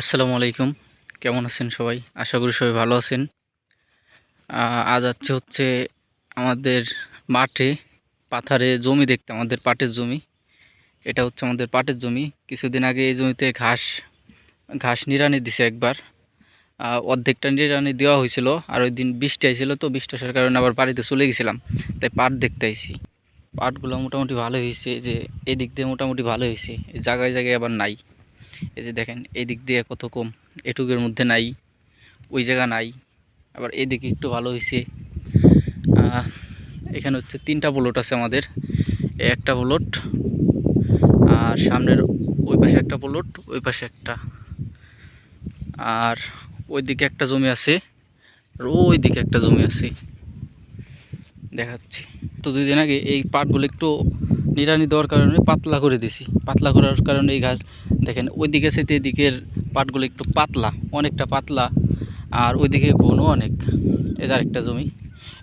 আসসালামু আলাইকুম। কেমন আছেন সবাই? আশা করি সবাই ভালো আছেন। আজ যাচ্ছে হচ্ছে আমাদের মাঠে পাথারে জমি দেখতে, আমাদের পাটের জমি। এটা হচ্ছে আমাদের পাটের জমি। কিছুদিন আগে এই জমিতে ঘাস ঘাস নিড়ানি দিছে একবার। অর্ধেকটা নিড়ানি দেওয়া হয়েছিল আর ওই দিন বৃষ্টি আইছিল তো, বৃষ্টি আসার কারণে আবার বাড়িতে চলে গেছিলাম। তাই পাট দেখতে আইছি। পাটগুলো মোটামুটি ভালো হয়েছে যে এই দিক দিয়ে মোটামুটি ভালো হয়েছে জায়গায় জায়গায় আবার নাই। এই যে দেখেন এই দিক দিয়ে কত কম। এটুকের মধ্যে নাই, ওই জায়গা নাই। আবার এদিকে একটু ভালো হয়েছে এখানে হচ্ছে তিনটা বুলট আছে আমাদের। একটা বুলট, আর সামনের ওই পাশে একটা বুলট, ওই পাশে একটা। আর ওই দিকে একটা জমি আছে, আর ওই দিকে একটা জমি আছে। দেখাচ্ছি। তো দুই দিন আগে এই পাটগুলো একটু নিড়ানি দেওয়ার কারণে পাতলা করে দিছি। পাতলা করার কারণে এই ঘাস, দেখেন, ওইদিকে সাথে এদিকের পাটগুলো একটু পাতলা, অনেকটা পাতলা, আর ওইদিকে ঘনও অনেক। যে আরেকটা জমি,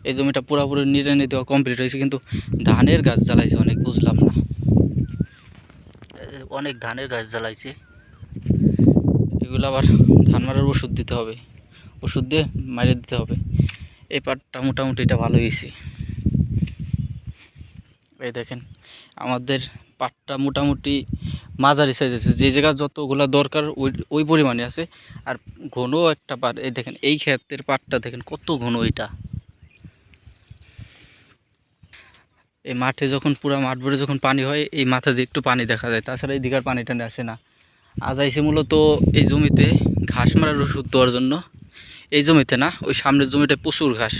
এই জমিটা পুরোপুরি নিড়ানি দেওয়া কমপ্লিট হয়েছে, কিন্তু ধানের গাছ জ্বালাইছে অনেক, বুঝলাম না। অনেক ধানের গাছ জ্বালাইছে। এগুলো আবার ধান মারার ওষুধ দিতে হবে। ওষুধ দিয়ে মারিয়ে দিতে হবে। এই পাটটা মোটামুটি এটা ভালো হয়েছে। এই দেখেন, আমাদের পাটটা মোটামুটি মাঝারি সাইজ আছে। যে জায়গা যতগুলা দরকার ওই ওই পরিমাণে আছে। আর ঘন একটা পাট, এই দেখেন, এই ক্ষেতের পাটটা দেখেন কত ঘন এটা। এই মাঠে যখন পুরো মাঠ ভরে যখন পানি হয়, এই মাথা দিয়ে একটু পানি দেখা যায়, তাছাড়া এই দিকার পানি টানি আসে না। আজ আইসে মূলত এই জমিতে ঘাস মারার ওষুধ দেওয়ার জন্য। এই জমিতে না, ওই সামনের জমিটা প্রচুর ঘাস।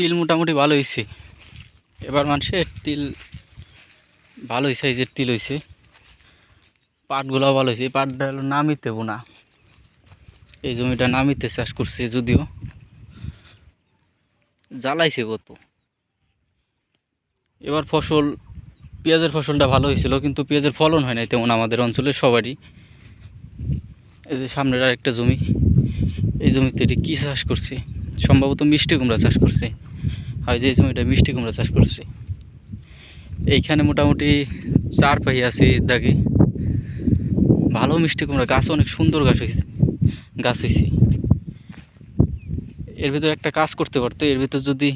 তিল মোটামুটি ভালো হয়েছে এবার মানুষের তিল ভালো হয়েছে এই যে তিল হয়েছে পাটগুলো ভালো হয়েছে এই পাটটা হলো নামিতে বোনা। এই জমিটা নামিতে চাষ করছে যদিও। জ্বালাইছে কত। এবার ফসল, পেঁয়াজের ফসলটা ভালো হয়েছিল কিন্তু পেঁয়াজের ফলন হয় নাই তেমন আমাদের অঞ্চলে সবারই। এই যে সামনের আরেকটা জমি। এই জমিতে এটি কী চাষ করছে? সম্ভবত মিষ্টি কুমড়া চাষ করছে। হয় যে জমিটা মিষ্টি কুমড়া চাষ করছে। এইখানে মোটামুটি চার পাই আছে দাগে। ভালো মিষ্টি কুমড়া, গাছ অনেক সুন্দর গাছ হয়েছে গাছ হয়েছে এর ভিতর একটা কাজ করতে পারতো, এর ভিতর যদি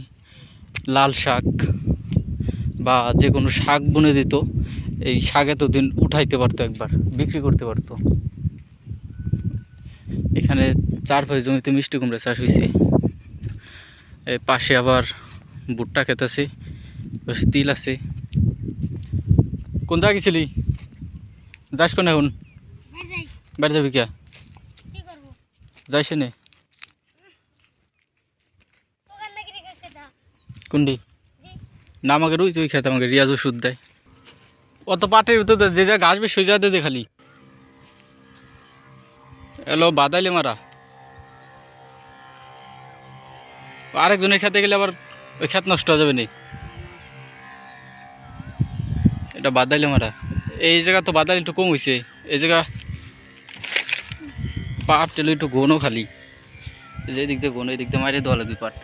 লাল শাক বা যে কোনো শাক বুনে দিত, এই শাক এতদিন উঠাইতে পারতো একবার, বিক্রি করতে পারতো। এখানে চার পাঁচ জমিতে মিষ্টি কুমড়া চাষ হয়েছে পাশে আবার ভুট্টা ক্ষেত আছে তিল আছে। কোন জায়গা গেছিলি? যাস কোন এখন? বাড়ি যাবি কে কি করব যাইস নে কোনটি না আমাকে রুই তুই খেতে, আমাকে রিয়াজ ওষুধ দেয়। অত পাটের ভিতর যে যা আসবে সেই জায়গাতে দে খালি। এলো, বাদাইলে মারা। আরেকজনের খেতে গেলে আবার ওই খেত নষ্ট হয়ে যাবে নি। এটা বাদাইলে মারা এই জায়গা তো বাদাইল একটু কম হয়েছে এই জায়গা পাট টেলে একটু ঘনও খালি। যে দিক দিয়ে ঘন এই দিক দিয়ে মারিয়ে দেওয়া লাগবে পাট।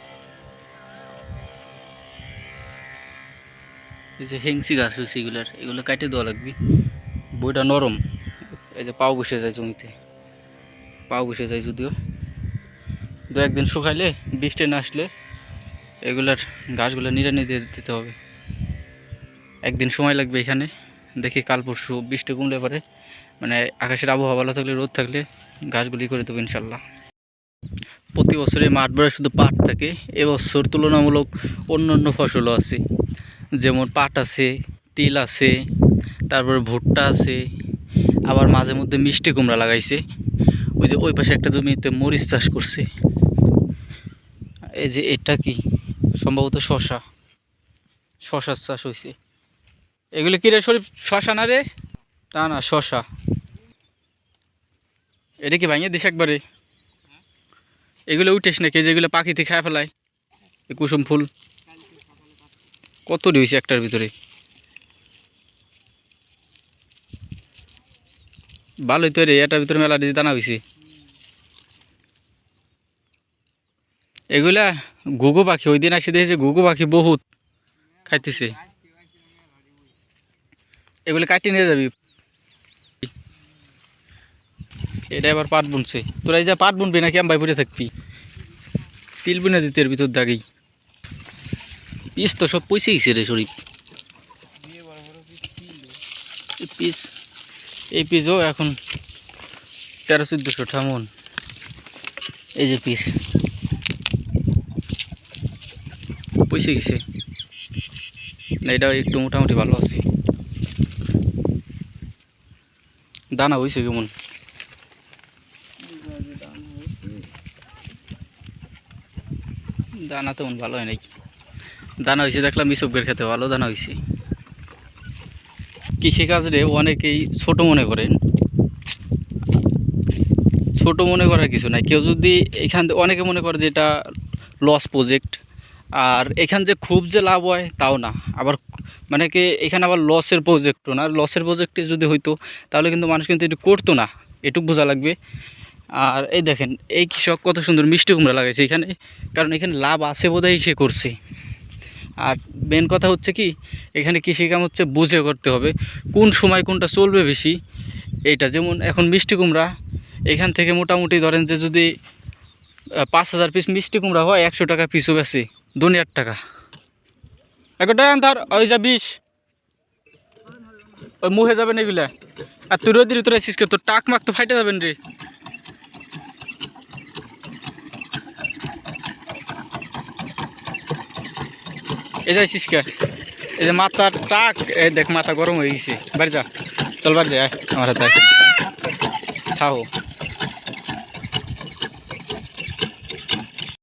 এই যে হেংসি গাছ হয়েছে এগুলার, এগুলো কাটে দেওয়া লাগবে। বইটা নরম। এই যে পাও বসে যায় জমিতে। পাও বসে যায় যদিও। দু একদিন শুকাইলে, বৃষ্টি না আসলে এগুলার গাছগুলো নিড়ানি দিয়ে দিতে হবে। একদিন সময় লাগবে এখানে, দেখি কাল পরশু বৃষ্টি কমলে পারে মানে আকাশের আবহাওয়া ভালো থাকলে, রোদ থাকলে গাছগুলি করে দেবো ইনশাল্লাহ। প্রতি বছরে মাঠ ভরে শুধু পাট থাকে, এবছর তুলনামূলক অন্য অন্য ফসলও আছে। যেমন পাট আছে, তিল আছে, তারপর ভুট্টা আছে, আবার মাঝে মধ্যে মিষ্টি কুমড়া লাগাইছে। ওই যে ওই পাশে একটা জমিতে মরিচ চাষ করছে। এই যে এটা কি? সম্ভবত শশা। শশার চাষ হয়েছে এগুলো কি রে শরীফ? শশা না রে? না না, শশা। এটা কি ভাঙিয়ে দিস একবারে? এগুলো উঠেস নাকি? যেগুলো পাখিতে খায় ফেলায়। কুসুম ফুল। কত রয়েছে একটার ভিতরে? ভালোই তো রে, এটার ভিতরে মেলা দানা হয়েছে এগুলা গুগু পাখি, ওই দিন আসি দেখেছি গুগু পাখি বহুত খাইতেছে। এগুলো কাটি নিয়ে যাবি। এটা এবার পাট বুনছে। তোরা এই যা পাট বুনবি নাকি? আমি বাইপুরে থাকবি। তিল বুনে দিতে এর ভিতর দাগেই পিস তো সব পয়সা গেছে রে শরীফ। পিস, এই পিসও এখন তেরো চোদ্দোশো ঠামন। এই যে পিস। পয়সা গেছে। এটা একটু মোটামুটি ভালো আছে। দানা হয়েছে কেমন? দানা তেমন ভালো হয় নাকি দানা হয়েছে দেখলাম ইসবগের খেতে, ভালো দানা হয়েছে। কৃষিকাজরে অনেকেই ছোট মনে করেন। ছোট মনে করার কিছু নাই। কেউ যদি এখান থেকে অনেকে মনে করে যে এটা লস প্রজেক্ট আর এখান যে খুব যে লাভ হয়, তাও না। আবার মানে কি, এখানে আবার লসের প্রজেক্টও না। লসের প্রজেক্টে যদি হইতো, তাহলে কিন্তু মানুষ কিন্তু এটু করতো না। এটুক বোঝা লাগবে। আর এই দেখেন, এই কৃষক কত সুন্দর মিষ্টি কুমড়া লাগাইছে এখানে। কারণ এখানে লাভ আছে বোধহয় সে করছে। আর মেন কথা হচ্ছে কি, এখানে কৃষিকাম হচ্ছে বুঝে করতে হবে, কোন সময় কোনটা চলবে বেশি। এটা যেমন এখন মিষ্টি কুমড়া, এখান থেকে মোটামুটি ধরেন যে যদি পাঁচ হাজার পিস মিষ্টি কুমড়া হয়, একশো টাকা পিসও বেছে দুনিয়ার টাকা। একটা ধর ওই যা বিষ। ওই মুহে যাবেন এগুলা। আর তুই রোদির ভিতরে আছিস কে? তোর টাক মাক তো ফাইটে যাবেন রে। এই যাইছিস কে? এই যে মাথার টাক, এই দেখ মাথা গরম হয়ে গেছে। বাড়ি যা। চল বাড়ি যা আমার হাতে থাকো